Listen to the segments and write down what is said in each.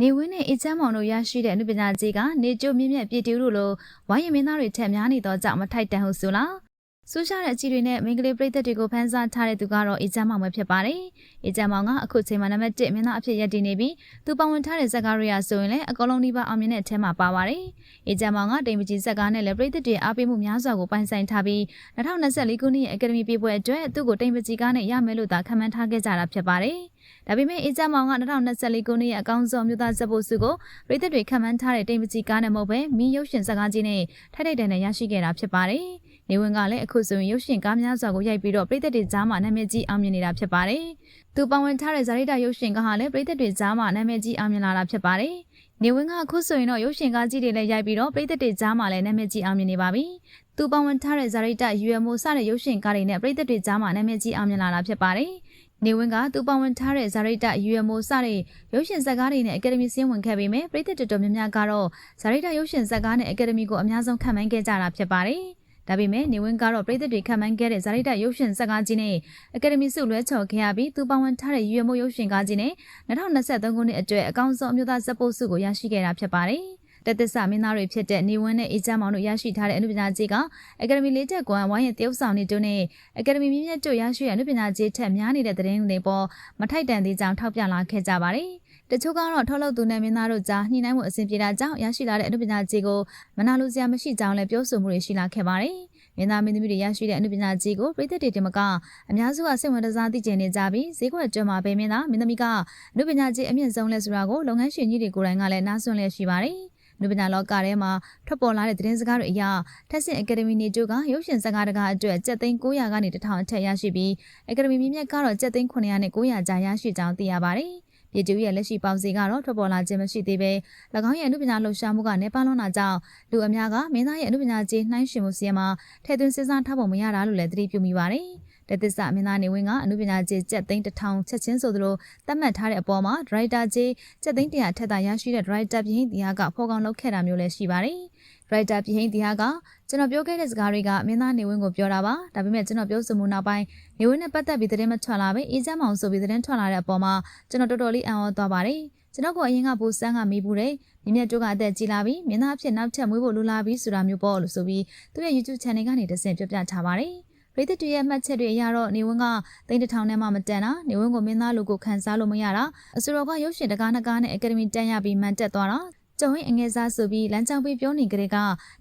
နေဝင်းနဲ့အေချမ်းမောင်တို့ရရှိတဲ့အနုပညာကြီးကနေကျိုမြင့်မြတ်ပြည်တူတို့လိုဝိုင်းရမင်းသားတွေထက်များနေသောကြောင့်မထိုက်တန်ဟုဆိုလား ဆူရှာတဲ့အကြည့်တွေနဲ့မင်္ဂလိပရိသတ်တွေကိုဖန်ဆားထားတဲ့သူကတော့အေချမ်းမောင်ပဲဖြစ်ပါတယ်။အေချမ်းမောင်ကအခုချိန်မှာနံပါတ်1မင်းသားအဖြစ်ရပ်တည်နေပြီးသူပါဝင်ထားတဲ့ဇက်ကားတွေကဆိုရင်လည်းအကောလုံးဒီပါအောင်မြင်တဲ့အထက်မှာပါပါတယ်။အေချမ်းမောင်ကတိမ်ပကြီးဇက်ကားနဲ့လည်းပရိသတ်တွေအားပေးမှုများစွာကိုပိုင်ဆိုင်ထားပြီး2024ခုနှစ်ရဲ့အကယ်ဒမီပြည်ပွဲအတွက်သူ့ကိုတိမ်ပကြီးကားနဲ့ရမယ်လို့သာခန့်မှန်းထားခဲ့ကြတာဖြစ်ပါတယ်။ဒါပေမဲ့အေချမ်းမောင်က2024ခုနှစ်ရဲ့အကောင်းဆုံးမြို့သားဇက်ဖို့စုကိုပရိသတ်တွေခန့်မှန်းထားတဲ့တိမ်ပကြီးကားနဲ့မဟုတ်ဘဲမင်းရုပ်ရှင်ဇက်ကားကြီးနဲ့ထိုက်ထိုက်တန်တန်ရရှိခဲ့တာဖြစ်ပါတယ်။ နေဝင်ကလည်းအခုဆိုရင်ရုပ်ရှင်ကားများစွာကိုရိုက်ပြီးတော့ပရိသတ်တွေကြားမှာနာမည်ကြီးအောင်မြင်နေတာဖြစ်ပါတယ်။သူပါဝင်ထားတဲ့ဇာတိတရုပ်ရှင်ကားဟာလည်းပရိသတ်တွေကြားမှာနာမည်ကြီးအောင်မြင်လာတာဖြစ်ပါတယ်။နေဝင်ကအခုဆိုရင်တော့ရုပ်ရှင်ကားကြီးတွေလည်းရိုက်ပြီးတော့ပရိသတ်တွေကြားမှာလည်းနာမည်ကြီးအောင်မြင်နေပါပြီ။သူပါဝင်ထားတဲ့ဇာတိတ UMO စတဲ့ရုပ်ရှင်ကားတွေနဲ့ပရိသတ်တွေကြားမှာနာမည်ကြီးအောင်မြင်လာတာဖြစ်ပါတယ်။နေဝင်ကသူပါဝင်ထားတဲ့ဇာရိတ UMO စတဲ့ရုပ်ရှင်ဇာတ်ကားတွေနဲ့အကယ်ဒမီစင်းဝင်ခဲ့ပေမဲ့ပြည်သက်တော်တော်များများကတော့ဇာရိတရုပ်ရှင်ဇာတ်ကားနဲ့အကယ်ဒမီကိုအများဆုံးခံမှန်းခဲ့ကြတာဖြစ်ပါတယ်။ ဒါပေမဲ့နေဝင်ကတော့ပြည်သက်တွေခံမှန်းခဲ့တဲ့ဇာရိတရုပ်ရှင်ဇာတ်ကားကြီးနဲ့အကယ်ဒမီစုလွဲချော်ခဲ့ရပြီးသူပါဝင်ထားတဲ့ UMO ရုပ်ရှင်ကားကြီးနဲ့2023ခုနှစ်အတွက်အကောင်းဆုံးအမျိုးသားဇက်ပုတ်စုကိုရရှိခဲ့တာဖြစ်ပါတယ်။တက်သစ္စာမင်းသားတွေဖြစ်တဲ့နေဝင်းနဲ့အေချမ်းမောင်တို့ရရှိထားတဲ့အနုပညာကြီးကအကယ်ဒမီလေးချက်ကွန်ဝိုင်းရဲ့တရုပ်ဆောင်တွေတို့နဲ့အကယ်ဒမီမြင့်မြတ်တို့ရရှိတဲ့အနုပညာကြီးထက်များနေတဲ့သတင်းတွေပေါ်မထိုက်တန်သေးကြောင်းထောက်ပြလာခဲ့ကြပါတယ်။ တချို့ကတော့ထုတ်လုပ်သူနဲ့မင်းသားတို့ကြားညှိနှိုင်းမှုအဆင်ပြေတာကြောင့်ရရှိလာတဲ့အနုပညာကြီးကိုမနာလိုစရာမရှိကြောင်းလည်းပြောဆိုမှုတွေရှိလာခဲ့ပါတယ်။မင်းသားမင်းသမီးတွေရရှိတဲ့အနုပညာကြီးကိုပြည်သက်တွေတင်မကအများစုကစိတ်ဝင်စားသိကျင်နေကြပြီးဈေးကွက်ကျွမ်းမှာပဲမင်းသားမင်းသမီးကအနုပညာကြီးအမြင့်ဆုံးလဲဆိုတာကိုလုပ်ငန်းရှင်ကြီးတွေကိုယ်တိုင်ကလည်းနားဆွင့်လျက်ရှိပါတယ်။နုပညာလောကထဲမှာထွက်ပေါ်လာတဲ့သတင်းစကားတွေအရထက်ဆင့်အကယ်ဒမီနေကျိုးကရုပ်ရှင်စကားတကာအတွက်ကျပ်သိန်း900ကနေ1000အထက်ရရှိပြီးအကယ်ဒမီမြင့်မြတ်ကတော့ကျပ်သိန်း900နဲ့900ကြားရရှိကြောင်းသိရပါတယ်။ ပြည်သူရဲ့လက်ရှိပေါင်စီကတော့ထွက်ပေါ်လာခြင်းမရှိသေးပဲ၎င်းရဲ့အမှုပညာလှုပ်ရှားမှုကနေပါလွန်လာကြောင်းလူအများကမင်းသားရဲ့အမှုပညာကြီးနှိုင်းယှဉ်မှုစီးမှာထဲသွင်းစဉ်းစားထားပုံမရတာလို့လည်းသတိပြုမိပါတယ်။တသစ္စာမင်းသားနေဝင်းကအမှုပညာကြီးကျက်သိန်းတစ်ထောင်ချက်ချင်းဆိုသလိုသတ်မှတ်ထားတဲ့အပေါ်မှာဒရိုက်တာကြီးကျက်သိန်း100ထက်သာရရှိတဲ့ဒရိုက်တာပြင်းတရားကဖော်ကောင်လုပ်ခဲ့တာမျိုးလည်းရှိပါတယ်။ဒ ရိုက်တာပြင်းတရားကကျွန်တော်ပြောခဲ့တဲ့စကားတွေကမင်းသားနေဝင်းကိုပြောတာပါ။ဒါပေမဲ့ကျွန်တော်ပြောဆိုမှုနောက်ပိုင်းနေဝင်းနဲ့ပတ်သက်ပြီးသတင်းမထွက်လာပဲအေးချမ်းမောင်ဆိုပြီးသတင်းထွက်လာတဲ့အပေါ်မှာကျွန်တော်တော်တော်လေးအံ့ဩသွားပါတယ်။ကျွန်တော်ကအရင်ကဘူဆန်းကမိဘူးတယ်။မြင့်မြတ်တို့ကအသက်ကြီးလာပြီးမင်းသားအဖြစ်နောက်ထပ်မွေးဖို့လိုလာပြီးဆိုတာမျိုးပေါ့လို့ဆိုပြီးသူ့ရဲ့ YouTube channel ကနေတဆင့်ပြပြထားပါတယ်။ပရိသတ်တွေရဲ့မှတ်ချက်တွေအရတော့နေဝင်းကတိန်းတစ်ထောင်နဲ့မှမတန်တာနေဝင်းကိုမင်းသားလူကိုခန်းစားလို့မရတာအစိုးရကရုပ်ရှင်တကားနကားနဲ့အကယ်ဒမီတန်းရပြီးမှန်တက်သွားတာ ကျုံဟင်းအငယ်စားဆိုပြီးလမ်းကြောင်းပေးပြောနေကြတဲ့က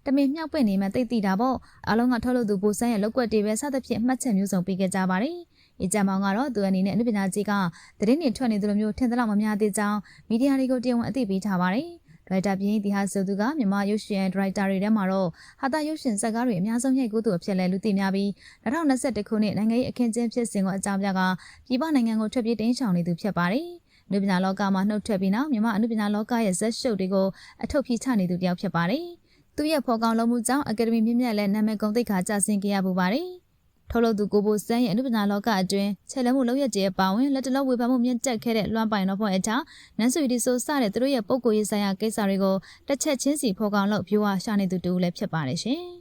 တမင်မြောက်ပွင့်နေမှသိသိတာပေါ့အလုံးကထုတ်လို့သူဘူဆန်းရဲ့လောက်ကွက်တွေပဲစသဖြင့်မှတ်ချက်မျိုးစုံပေးခဲ့ကြပါတယ်။အကြံမောင်ကတော့သူအနေနဲ့အနုပညာကြီးကသတင်းတွေထွက်နေသလိုမျိုးထင်သလောက်မများသေးကြောင်းမီဒီယာတွေကိုတရားဝင်အသိပေးထားပါတယ်။ဒရိုက်တာပြင်းဒီဟာဆိုသူကမြန်မာရုပ်ရှင်ဒရိုက်တာတွေထဲမှာတော့ဟာတာရုပ်ရှင်ဇာတ်ကားတွေအများဆုံးရိုက်ကူးသူအဖြစ်လဲလူသိများပြီး2021ခုနှစ်နိုင်ငံရေးအခင်းကျင်းဖြစ်စဉ်ကိုအကြောင်းပြကပြည်ပနိုင်ငံကိုထွက်ပြေးတင်းရှောင်နေသူဖြစ်ပါတယ်။ အနုပညာလောကမှာနှုတ်ထွက်ပြီးနောက်မြန်မာအနုပညာလောကရဲ့ဇက်ရှုပ်တွေကိုအထုတ်ပြချနေသူတယောက်ဖြစ်ပါတယ်။သူ့ရဲ့ဖော်ကောင်လုံးမှုကြောင့်အကယ်ဒမီမြင့်မြတ်လည်းနာမည်ကုန်သိက္ခာကျဆင်းခဲ့ရပူပါတယ်။ထုတ်လုပ်သူကိုဘိုစန်းရဲ့အနုပညာလောကအတွင်းခြေလှမ်းမှုလောက်ရကျဲပါဝင်လက်တလောဝေဖန်မှုမြင့်တက်ခဲ့တဲ့လွမ်းပိုင်တော့ဖွဲ့အထားနန်းစုရီဆိုစတဲ့သူတို့ရဲ့ပုံကိုယ်ရေးဆိုင်ရာကိစ္စတွေကိုတစ်ချက်ချင်းစီဖော်ကောင်လို့ viewer ရှာနေသူတူလည်းဖြစ်ပါတယ်ရှင်။